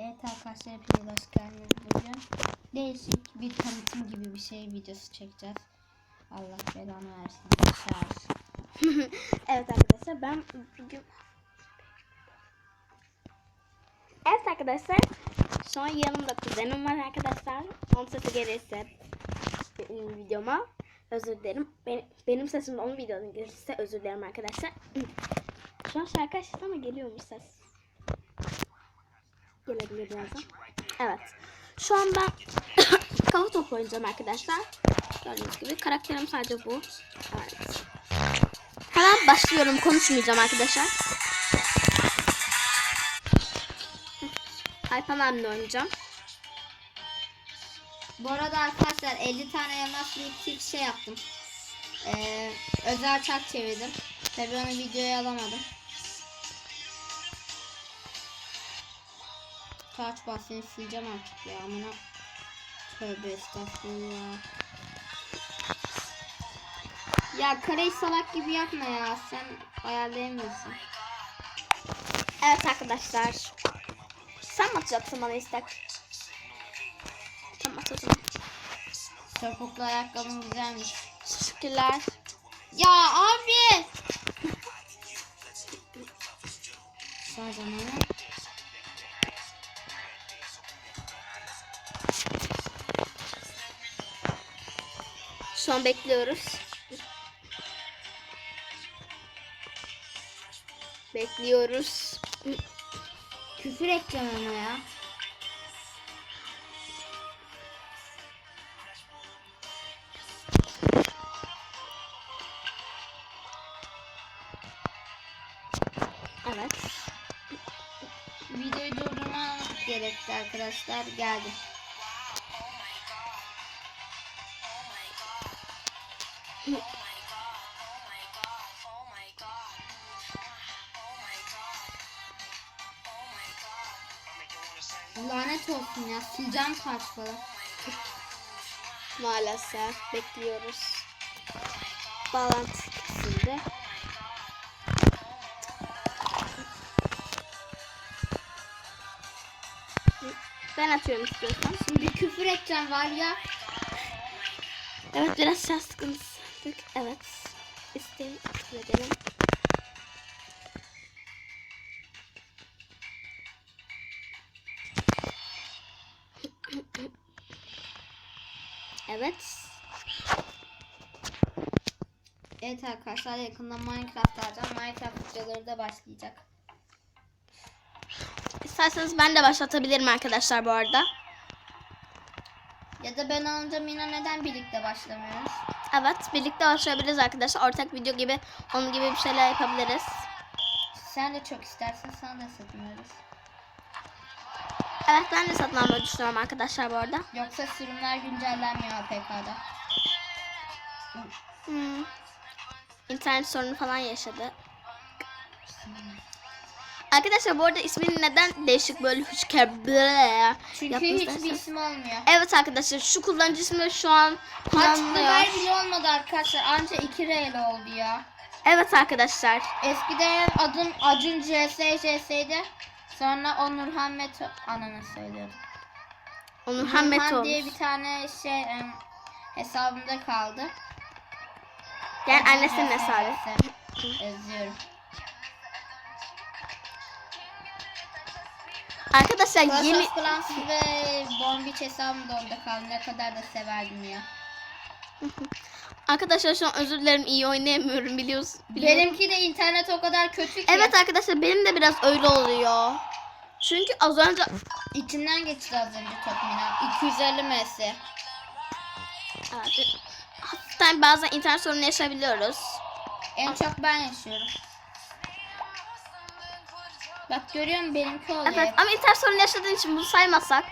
Evet arkadaşlar hepiniz hoş geldiniz bugün. Değişik bir tanıtım gibi bir şey videosu çekeceğiz. Allah belanı versin. Şarj. evet arkadaşlar ben bugün Evet arkadaşlar şu an yanımda kuzenim var arkadaşlar. Onun sesi gelirse benim videoma özür dilerim. Benim, benim sesim onun videonun gelirse özür dilerim arkadaşlar. Şu an şarkı açtı ama geliyor mu ses? Gelebilir birazdan. Evet. Şu an ben kafa topu oynayacağım arkadaşlar. Gördüğünüz gibi karakterim sadece bu. Evet. Hemen başlıyorum. Konuşmayacağım arkadaşlar. Alpan abimle oynayacağım. Bu arada arkadaşlar 50 tane elmaslı bir şey yaptım. Ee, özel çark çevirdim. Tabi onu videoya alamadım. Kaç bahsini sileceğim artık ya amına. Tövbe estağfurullah. Ya kareyi salak gibi yapma ya. Sen ayarlayamıyorsun. Evet arkadaşlar. Sen mi atacaksın bana istek? Tamam at o zaman. Topuklu ayakkabın güzelmiş. Teşekkürler. Ya abi. Sağ zamanı. An bekliyoruz. Bekliyoruz. Küfür edeceğim ona ya. Evet. Videoyu durdurmam gerekti arkadaşlar. Geldi. Lanet olsun ya. Sileceğim falan. Maalesef bekliyoruz. Bağlantı kesildi. Ben atıyorum istiyorsan. Şimdi küfür edeceğim var ya. Evet biraz şans sıkıntısı. Evet. İsteyin edelim. Evet. Evet arkadaşlar yakında Minecraft alacağım. Minecraft videoları da başlayacak. İsterseniz ben de başlatabilirim arkadaşlar bu arada. Ya da ben alınca Mina neden birlikte başlamıyoruz? Evet birlikte başlayabiliriz arkadaşlar. Ortak video gibi onun gibi bir şeyler yapabiliriz. Sen de çok istersen sana da satın alırız. Evet ben de satın almayı düşünüyorum arkadaşlar bu arada. Yoksa sürümler güncellenmiyor APK'da. Hmm. İnternet sorunu falan yaşadı. Arkadaşlar bu arada ismini neden değişik böyle hüçkeble Çünkü hiçbir isim olmuyor. Evet arkadaşlar şu kullanıcı ismi şu an Kaç kullanılıyor. haber bile olmadı arkadaşlar. Anca 2 R ile oldu ya. Evet arkadaşlar. Eskiden adım Acun CS CS'ydi. Sonra Onur Meto ananı söylüyorum. Onur Nurhan Hammet diye bir tane şey em, hesabımda kaldı. Yani Acun annesinin hesabı. Özlüyorum. Arkadaşlar Clash yeni of Clans ve Bombiç hesabım da orada kaldı. Ne kadar da severdim ya. Arkadaşlar şu an özür dilerim iyi oynayamıyorum biliyorsun. biliyorum. Benimki de internet o kadar kötü ki. Evet arkadaşlar benim de biraz öyle oluyor. Çünkü az önce İçimden geçti az önce top mina. 250 ms. Evet, hafiften bazen internet sorunu yaşayabiliyoruz. En çok ben yaşıyorum. Bak görüyor musun benimki oluyor. Evet ama internet sorunu yaşadığın için bunu saymasak.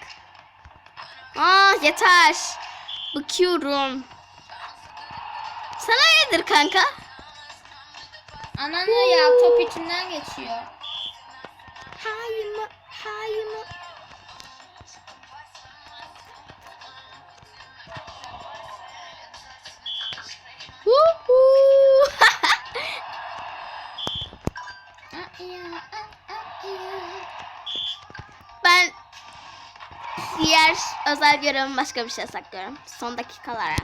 Aa yeter. Bakıyorum. Sana nedir kanka? Ananı ya top içimden geçiyor. Hayır mı? Hayır mı? Diğer özel görevim başka bir şey saklıyorum. Son dakikalara.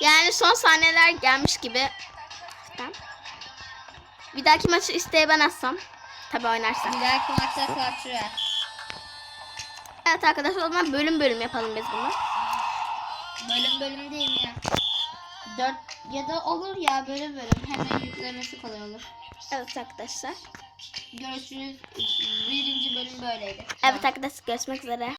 Yani son saniyeler gelmiş gibi. Bir dahaki maçı isteğe ben atsam. Tabi oynarsam. Bir dahaki maçta Royale. Evet arkadaşlar o zaman bölüm bölüm yapalım biz bunu. Bölüm bölüm değil mi ya? Dört ya da olur ya bölüm bölüm. Hemen yüklemesi kolay olur. Evet arkadaşlar. Görüşürüz. Birinci bölüm böyleydi. Evet arkadaşlar görüşmek üzere.